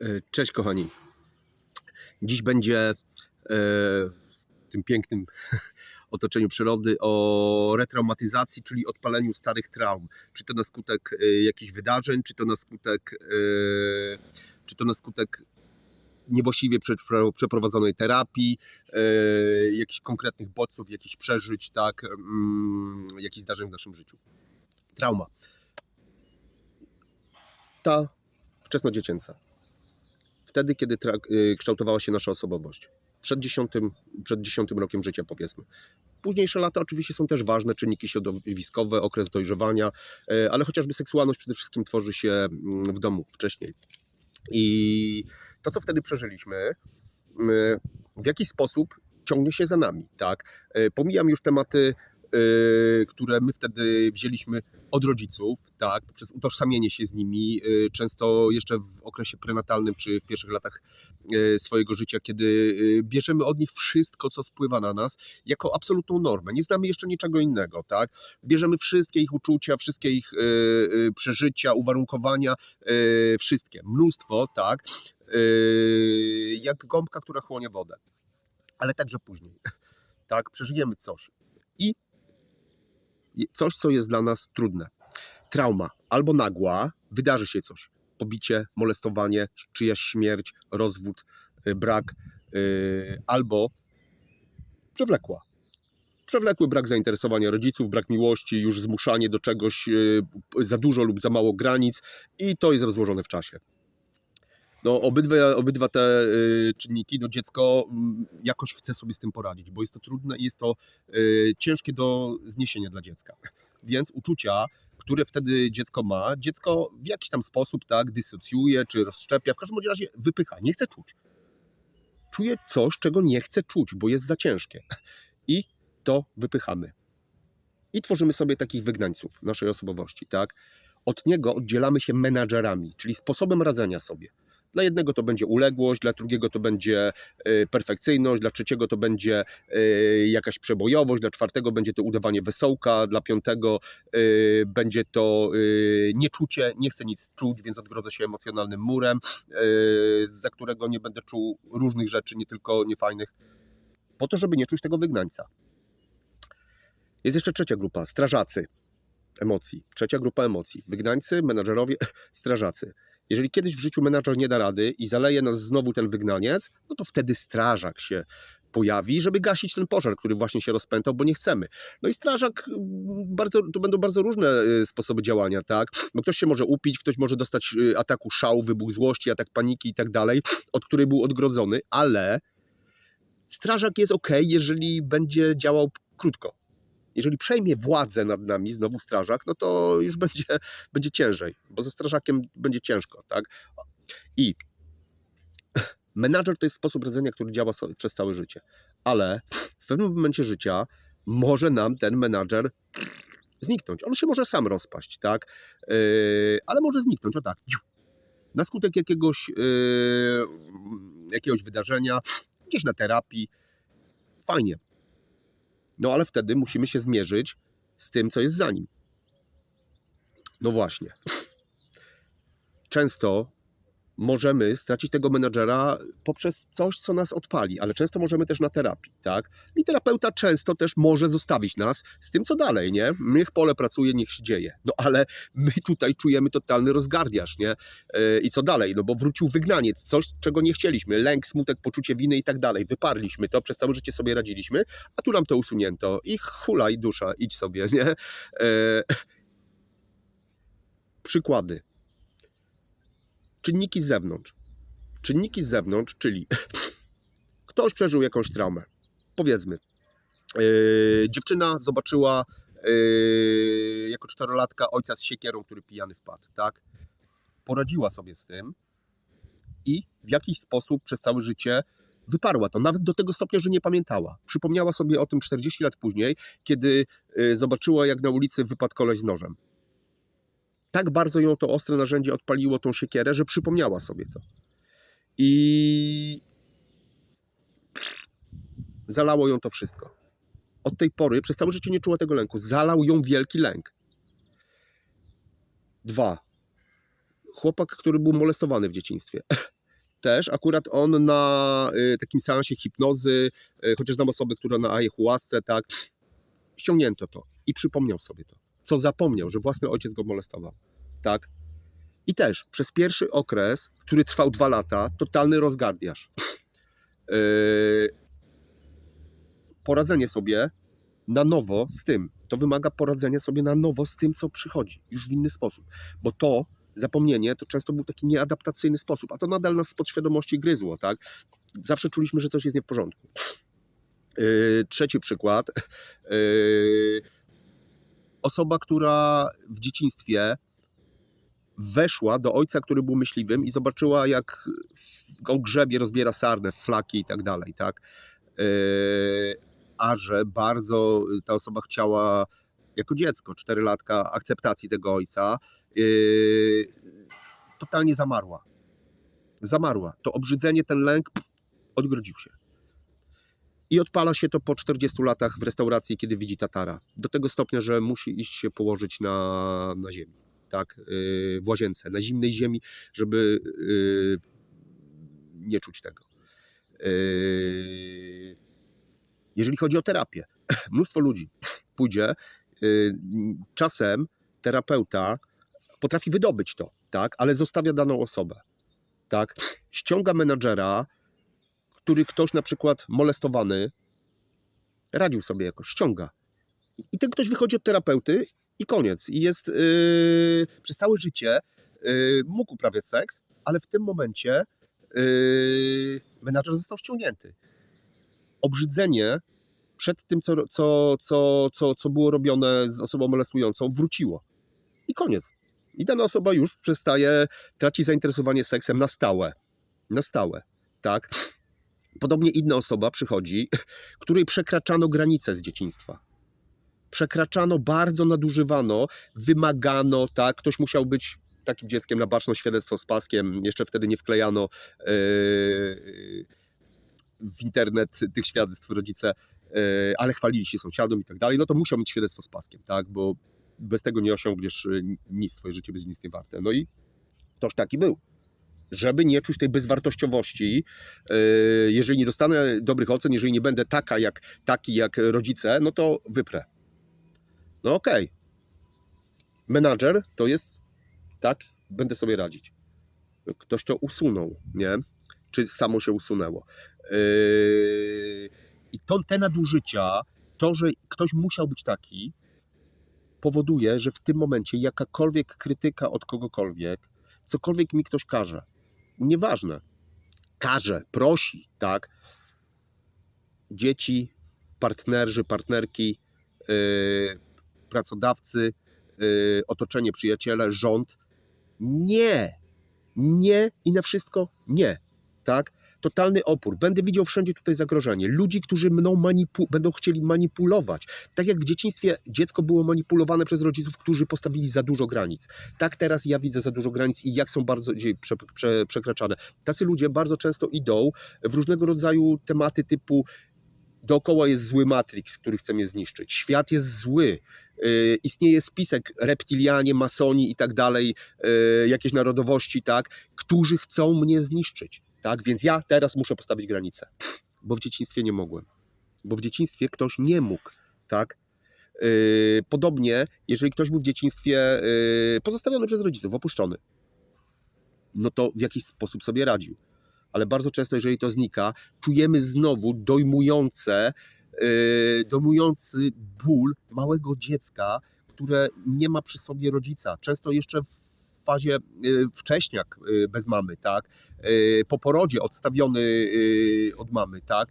E, Cześć kochani. Dziś będzie e, w tym pięknym otoczeniu przyrody o retraumatyzacji, czyli odpaleniu starych traum. Czy to na skutek e, jakichś wydarzeń, czy to na skutek, e, czy to na skutek niewłaściwie przepro- przeprowadzonej terapii, e, jakichś konkretnych bodźców, jakichś przeżyć, tak, mm, jakichś zdarzeń w naszym życiu. Trauma. Ta wczesnodziecięca wtedy, kiedy y, kształtowała się nasza osobowość. Przed dziesiątym, przed dziesiątym rokiem życia, powiedzmy. Późniejsze lata oczywiście są też ważne, czynniki środowiskowe, okres dojrzewania, y, ale chociażby seksualność przede wszystkim tworzy się mm, w domu wcześniej. I to, co wtedy przeżyliśmy, y, w jakiś sposób ciągnie się za nami. Tak? Pomijam już tematy, które my wtedy wzięliśmy od rodziców, tak, przez utożsamienie się z nimi, y, często jeszcze w okresie prenatalnym czy w pierwszych latach y, swojego życia, kiedy y, bierzemy od nich wszystko, co spływa na nas, jako absolutną normę. Nie znamy jeszcze niczego innego, tak? Bierzemy wszystkie ich uczucia, wszystkie ich y, y, przeżycia, uwarunkowania, y, wszystkie, mnóstwo, tak? Y, jak gąbka, która chłonie wodę. Ale także później, tak? Przeżyjemy coś i coś, co jest dla nas trudne. Trauma albo nagła, wydarzy się coś. Pobicie, molestowanie, czyjaś śmierć, rozwód, y, brak, y, albo przewlekła. Przewlekły brak zainteresowania rodziców, brak miłości, już zmuszanie do czegoś y, za dużo lub za mało granic i to jest rozłożone w czasie. No, obydwa, obydwa te y, czynniki, no dziecko mm, jakoś chce sobie z tym poradzić, bo jest to trudne i jest to y, ciężkie do zniesienia dla dziecka. Więc uczucia, które wtedy dziecko ma, dziecko w jakiś tam sposób tak dysocjuje czy rozszczepia, w każdym razie wypycha, nie chce czuć. Czuje coś, czego nie chce czuć, bo jest za ciężkie. I to wypychamy. I tworzymy sobie takich wygnańców naszej osobowości, tak? Od niego oddzielamy się menadżerami, czyli sposobem radzenia sobie. Dla jednego to będzie uległość, dla drugiego to będzie y, perfekcyjność, dla trzeciego to będzie y, jakaś przebojowość, dla czwartego będzie to udawanie wesołka, dla piątego y, będzie to nieczucie, nie chcę nic czuć, więc odgrodzę się emocjonalnym murem, za którego nie będę czuł różnych rzeczy, nie tylko niefajnych, po to, żeby nie czuć tego wygnańca. Jest jeszcze trzecia grupa, strażacy emocji. Trzecia grupa emocji. Wygnańcy, menadżerowie, strażacy. Jeżeli kiedyś w życiu menadżer nie da rady i zaleje nas znowu ten wygnaniec, no to wtedy strażak się pojawi, żeby gasić ten pożar, który właśnie się rozpętał, bo nie chcemy. No i strażak, mm, bardzo, to będą bardzo różne y, sposoby działania, tak? Bo ktoś się może upić, ktoś może dostać y, ataku szału, wybuch złości, atak paniki i tak dalej, od której był odgrodzony, ale strażak jest ok, jeżeli będzie działał krótko. Jeżeli przejmie władzę nad nami znowu strażak, no to już będzie, będzie ciężej, bo ze strażakiem będzie ciężko, tak? I menadżer to jest sposób radzenia, który działa przez całe życie, ale w pewnym momencie życia może nam ten menadżer zniknąć. On się może sam rozpaść, tak? Yy, ale może zniknąć, o tak. Na skutek jakiegoś, yy, jakiegoś wydarzenia, gdzieś na terapii. Fajnie. No ale wtedy musimy się zmierzyć z tym, co jest za nim. No właśnie. Często możemy stracić tego menadżera poprzez coś, co nas odpali, ale często możemy też na terapii, tak? I terapeuta często też może zostawić nas z tym, co dalej, nie? Niech pole pracuje, niech się dzieje. No ale my tutaj czujemy totalny rozgardiaż, nie? Yy, I co dalej? No bo wrócił wygnaniec, coś, czego nie chcieliśmy. Lęk, smutek, poczucie winy i tak dalej. Wyparliśmy to, przez całe życie sobie radziliśmy, a tu nam to usunięto. I hulaj dusza, idź sobie, nie? Yy, przykłady. Czynniki z zewnątrz. Czynniki z zewnątrz, czyli ktoś przeżył jakąś traumę. Powiedzmy, yy, dziewczyna zobaczyła yy, jako czterolatka ojca z siekierą, który pijany wpadł, tak? Poradziła sobie z tym i w jakiś sposób przez całe życie wyparła to, nawet do tego stopnia, że nie pamiętała. Przypomniała sobie o tym 40 lat później, kiedy yy, zobaczyła, jak na ulicy wypadł koleś z nożem tak bardzo ją to ostre narzędzie odpaliło tą siekierę, że przypomniała sobie to. I zalało ją to wszystko. Od tej pory przez całe życie nie czuła tego lęku. Zalał ją wielki lęk. Dwa. Chłopak, który był molestowany w dzieciństwie. też akurat on na y, takim seansie hipnozy, y, chociaż znam osoby, które na ayahuasce, tak, ściągnięto to i przypomniał sobie to, co zapomniał, że własny ojciec go molestował, tak. I też przez pierwszy okres, który trwał dwa lata, totalny rozgardiaż. Yy, poradzenie sobie na nowo z tym. To wymaga poradzenia sobie na nowo z tym, co przychodzi, już w inny sposób. Bo to zapomnienie to często był taki nieadaptacyjny sposób, a to nadal nas z podświadomości gryzło, tak? Zawsze czuliśmy, że coś jest nie w porządku. Yy, trzeci przykład. Yy, osoba, która w dzieciństwie weszła do ojca, który był myśliwym i zobaczyła, jak on grzebie, rozbiera sarnę, flaki i tak dalej, tak? Yy, a że bardzo ta osoba chciała jako dziecko, czterylatka, akceptacji tego ojca, yy, totalnie zamarła. Zamarła. To obrzydzenie, ten lęk odgrodził się. I odpala się to po 40 latach w restauracji, kiedy widzi tatara. Do tego stopnia, że musi iść się położyć na, na ziemi, tak, yy, w łazience, na zimnej ziemi, żeby yy, nie czuć tego. Yy, jeżeli chodzi o terapię, mnóstwo ludzi pójdzie, czasem terapeuta potrafi wydobyć to, tak, ale zostawia daną osobę, tak, ściąga menadżera, który ktoś na przykład molestowany radził sobie jakoś, ściąga. I ten ktoś wychodzi od terapeuty i koniec. I jest yy, przez całe życie yy, mógł uprawiać seks, ale w tym momencie yy, menadżer został ściągnięty. Obrzydzenie przed tym, co, co, co, co, co było robione z osobą molestującą, wróciło. I koniec. I dana osoba już przestaje, traci zainteresowanie seksem na stałe. Na stałe, tak? Podobnie inna osoba przychodzi, której przekraczano granice z dzieciństwa. Przekraczano, bardzo nadużywano, wymagano, tak? Ktoś musiał być takim dzieckiem na baczność świadectwo z paskiem. Jeszcze wtedy nie wklejano yy, w internet tych świadectw rodzice, yy, ale chwalili się sąsiadom i tak dalej. No to musiał mieć świadectwo z paskiem, tak? Bo bez tego nie osiągniesz nic, twoje życie będzie nic nie warte. No i toż taki był żeby nie czuć tej bezwartościowości, yy, jeżeli nie dostanę dobrych ocen, jeżeli nie będę taka jak, taki jak rodzice, no to wyprę. No okej. Okay. Menadżer to jest tak, będę sobie radzić. Ktoś to usunął, nie? Czy samo się usunęło. Yy, I to, te nadużycia, to, że ktoś musiał być taki, powoduje, że w tym momencie jakakolwiek krytyka od kogokolwiek, cokolwiek mi ktoś każe, nieważne, każe, prosi, tak, dzieci, partnerzy, partnerki, yy, pracodawcy, yy, otoczenie, przyjaciele, rząd, nie, nie i na wszystko nie, tak, totalny opór. Będę widział wszędzie tutaj zagrożenie. Ludzi, którzy mną manipu- będą chcieli manipulować. Tak jak w dzieciństwie dziecko było manipulowane przez rodziców, którzy postawili za dużo granic. Tak teraz ja widzę za dużo granic i jak są bardzo prze, prze, przekraczane. Tacy ludzie bardzo często idą w różnego rodzaju tematy typu dookoła jest zły Matrix, który chce mnie zniszczyć. Świat jest zły. Yy, istnieje spisek reptilianie, masoni i tak dalej, yy, jakieś narodowości, tak, którzy chcą mnie zniszczyć tak? Więc ja teraz muszę postawić granicę, bo w dzieciństwie nie mogłem, bo w dzieciństwie ktoś nie mógł, tak? Yy, podobnie, jeżeli ktoś był w dzieciństwie yy, pozostawiony przez rodziców, opuszczony, no to w jakiś sposób sobie radził. Ale bardzo często, jeżeli to znika, czujemy znowu dojmujące, yy, dojmujący ból małego dziecka, które nie ma przy sobie rodzica. Często jeszcze w fazie y, wcześniak y, bez mamy, tak? Y, po porodzie odstawiony od mamy, tak?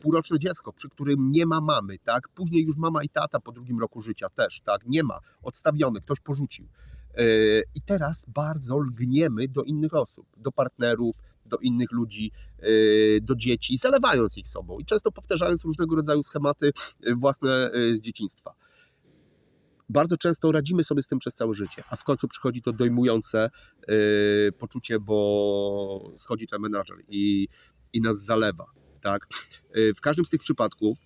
Półroczne dziecko, przy którym nie ma mamy, tak? Później już mama i tata po drugim roku życia też, tak? Nie ma, odstawiony, ktoś porzucił. I teraz bardzo lgniemy do innych osób, do partnerów, do innych ludzi, do dzieci, zalewając ich sobą i często powtarzając różnego rodzaju schematy własne z dzieciństwa bardzo często radzimy sobie z tym przez całe życie, a w końcu przychodzi to dojmujące yy, poczucie, bo schodzi ten menadżer i, i nas zalewa. Tak? Yy, w każdym z tych przypadków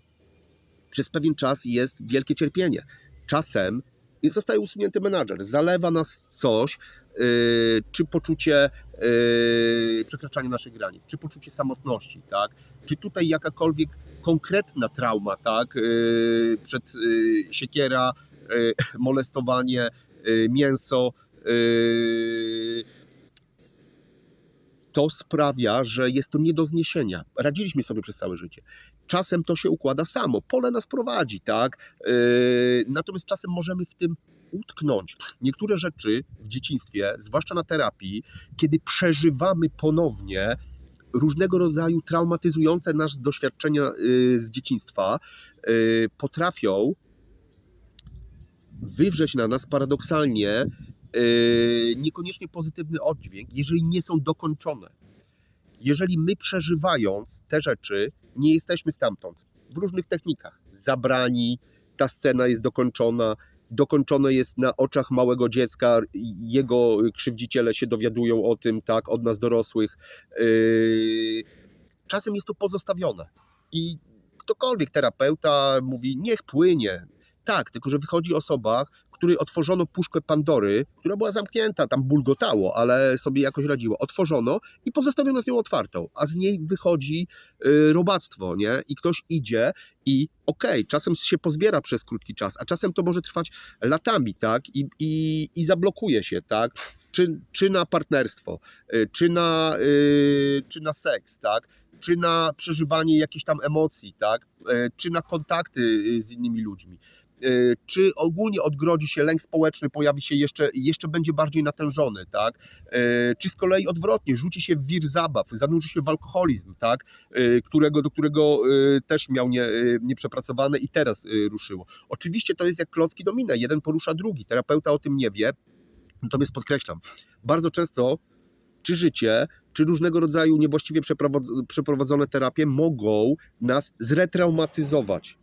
przez pewien czas jest wielkie cierpienie. Czasem zostaje usunięty menadżer. Zalewa nas coś, yy, czy poczucie yy, przekraczania naszych granic, czy poczucie samotności, tak? Czy tutaj jakakolwiek konkretna trauma, tak? Yy, przed yy, siekiera, molestowanie, yy, mięso, yy, to sprawia, że jest to nie do zniesienia. Radziliśmy sobie przez całe życie. Czasem to się układa samo, pole nas prowadzi, tak? Natomiast czasem możemy w tym utknąć. Niektóre rzeczy w dzieciństwie, zwłaszcza na terapii, kiedy przeżywamy ponownie różnego rodzaju traumatyzujące nas doświadczenia z dzieciństwa, potrafią wywrzeć na nas paradoksalnie yy, niekoniecznie pozytywny oddźwięk, jeżeli nie są dokończone. Jeżeli my przeżywając te rzeczy, nie jesteśmy stamtąd, w różnych technikach, zabrani, ta scena jest dokończona, dokończone jest na oczach małego dziecka, jego krzywdziciele się dowiadują o tym, tak, od nas dorosłych. Yy, czasem jest to pozostawione i ktokolwiek terapeuta mówi, niech płynie. Tak, tylko że wychodzi osoba, której otworzono puszkę Pandory, która była zamknięta, tam bulgotało, ale sobie jakoś radziło. Otworzono i pozostawiono z nią otwartą, a z niej wychodzi y, robactwo, nie? I ktoś idzie i okej, czasem się pozbiera przez krótki czas, a czasem to może trwać latami, tak? I, i, i zablokuje się, tak? Czy, czy na partnerstwo, y, czy na, y, czy na seks, tak? Czy na przeżywanie jakichś tam emocji, tak? Czy na kontakty z innymi ludźmi czy ogólnie odgrodzi się lęk społeczny, pojawi się jeszcze, jeszcze będzie bardziej natężony, tak? Y, Czy z kolei odwrotnie, rzuci się w wir zabaw, zanurzy się w alkoholizm, tak? Y, Którego, do którego też miał nie, nieprzepracowane i teraz ruszyło. Oczywiście to jest jak klocki domina, jeden porusza drugi, terapeuta o tym nie wie, natomiast podkreślam, bardzo często czy życie, czy różnego rodzaju niewłaściwie przeprowadz- przeprowadzone terapie mogą nas zretraumatyzować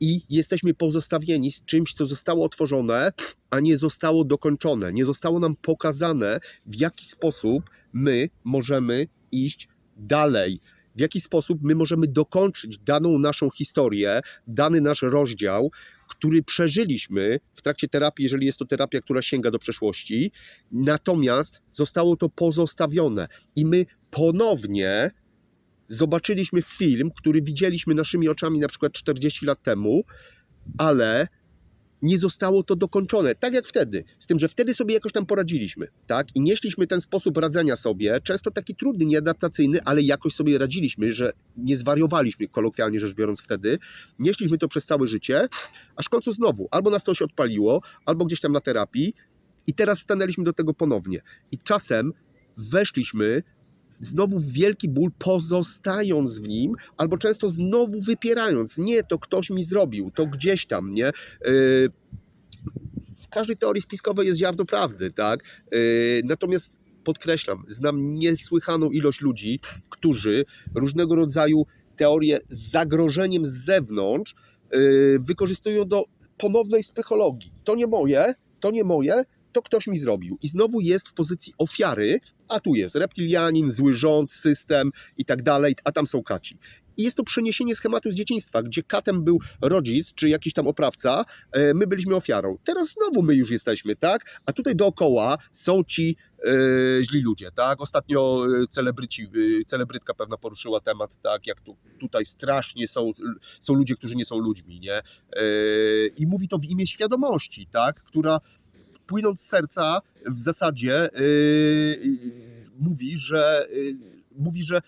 i jesteśmy pozostawieni z czymś, co zostało otworzone, a nie zostało dokończone. Nie zostało nam pokazane, w jaki sposób my możemy iść dalej. W jaki sposób my możemy dokończyć daną naszą historię, dany nasz rozdział, który przeżyliśmy w trakcie terapii, jeżeli jest to terapia, która sięga do przeszłości, natomiast zostało to pozostawione i my ponownie zobaczyliśmy film, który widzieliśmy naszymi oczami na przykład 40 lat temu, ale nie zostało to dokończone, tak jak wtedy. Z tym, że wtedy sobie jakoś tam poradziliśmy, tak? I nieśliśmy ten sposób radzenia sobie, często taki trudny, nieadaptacyjny, ale jakoś sobie radziliśmy, że nie zwariowaliśmy, kolokwialnie rzecz biorąc wtedy. Nieśliśmy to przez całe życie, aż w końcu znowu, albo nas coś odpaliło, albo gdzieś tam na terapii i teraz stanęliśmy do tego ponownie. I czasem weszliśmy znowu wielki ból, pozostając w nim, albo często znowu wypierając. Nie, to ktoś mi zrobił, to gdzieś tam, nie? Yy, w każdej teorii spiskowej jest ziarno prawdy, tak? Yy, natomiast podkreślam, znam niesłychaną ilość ludzi, którzy różnego rodzaju teorie z zagrożeniem z zewnątrz yy, wykorzystują do ponownej psychologii. To nie moje, to nie moje, to ktoś mi zrobił. I znowu jest w pozycji ofiary, a tu jest reptilianin, zły rząd, system i tak dalej, a tam są kaci. I jest to przeniesienie schematu z dzieciństwa, gdzie katem był rodzic czy jakiś tam oprawca, e, my byliśmy ofiarą. Teraz znowu my już jesteśmy, tak? A tutaj dookoła są ci e, źli ludzie, tak? Ostatnio e, celebryci, e, celebrytka pewna poruszyła temat, tak? Jak tu, tutaj strasznie są, są ludzie, którzy nie są ludźmi, nie? E, I mówi to w imię świadomości, tak? Która płynąc z serca w zasadzie yy, mówi, że yy, mówi, że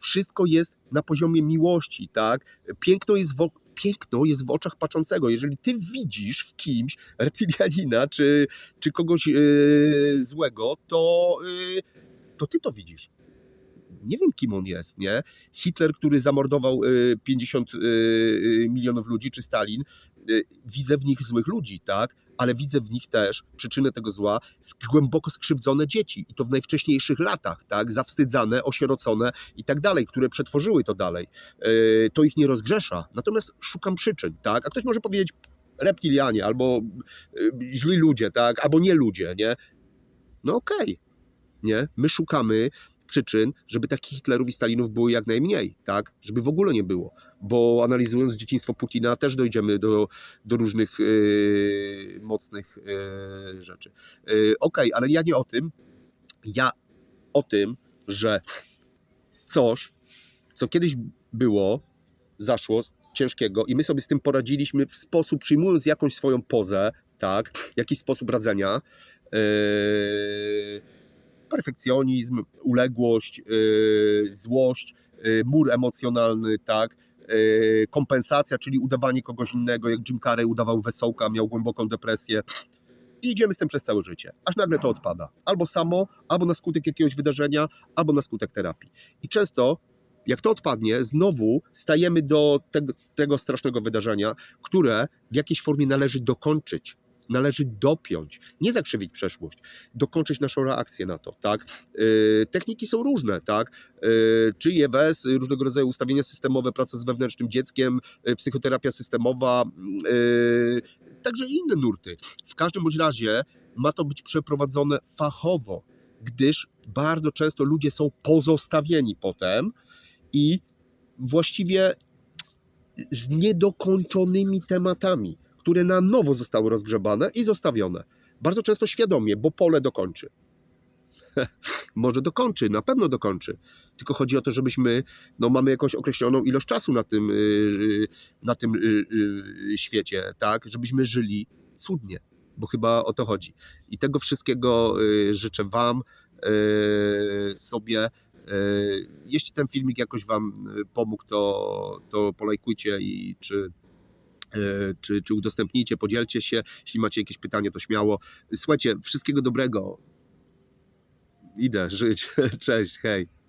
wszystko jest na poziomie miłości, tak? Piękno jest w, piękno jest w oczach patrzącego. Jeżeli ty widzisz w kimś reptilianina czy, czy kogoś yy, złego, to, yy, to ty to widzisz. Nie wiem, kim on jest, nie? Hitler, który zamordował yy, 50 yy, milionów ludzi, czy Stalin, widzę w nich złych ludzi, tak? Ale widzę w nich też przyczynę tego zła, głęboko skrzywdzone dzieci. I to w najwcześniejszych latach, tak, zawstydzane, osierocone i tak dalej, które przetworzyły to dalej. Yy, to ich nie rozgrzesza, natomiast szukam przyczyn, tak, a ktoś może powiedzieć reptilianie, albo yy, źli ludzie, tak, albo nie ludzie, nie, no okej, Nie? My szukamy przyczyn, żeby takich Hitlerów i Stalinów było jak najmniej, tak? Żeby w ogóle nie było. Bo analizując dzieciństwo Putina też dojdziemy do, do różnych yy, mocnych yy, rzeczy. Yy, Okej, ale ja nie o tym. Ja o tym, że coś, co kiedyś było, zaszło ciężkiego i my sobie z tym poradziliśmy w sposób, przyjmując jakąś swoją pozę, tak, jakiś sposób radzenia, perfekcjonizm, uległość, yy, złość, yy, mur emocjonalny, tak, yy, kompensacja, czyli udawanie kogoś innego, jak Jim Carrey udawał wesołka, miał głęboką depresję i idziemy z tym przez całe życie, aż nagle to odpada. Albo samo, albo na skutek jakiegoś wydarzenia, albo na skutek terapii. I często, jak to odpadnie, znowu stajemy do tego, tego strasznego wydarzenia, które w jakiejś formie należy dokończyć. Należy dopiąć, nie zakrzywić przeszłość, dokończyć naszą reakcję na to, tak? Yy, techniki są różne, tak? Yy, czy IWS, różnego rodzaju ustawienia systemowe, praca z wewnętrznym dzieckiem, yy, psychoterapia systemowa, także inne nurty. W każdym bądź razie ma to być przeprowadzone fachowo, gdyż bardzo często ludzie są pozostawieni potem i właściwie z niedokończonymi tematami, które na nowo zostały rozgrzebane i zostawione. Bardzo często świadomie, bo pole dokończy. Może dokończy, na pewno dokończy. Tylko chodzi o to, żebyśmy, no mamy jakąś określoną ilość czasu na tym, yy, na tym yy, świecie, tak? Żebyśmy żyli cudnie, bo chyba o to chodzi. I tego wszystkiego życzę Wam, sobie. Jeśli ten filmik jakoś Wam pomógł, to, to polajkujcie i czy, czy, czy udostępnijcie, podzielcie się. Jeśli macie jakieś pytanie, to śmiało. Słuchajcie, wszystkiego dobrego. Idę żyć. Cześć, hej.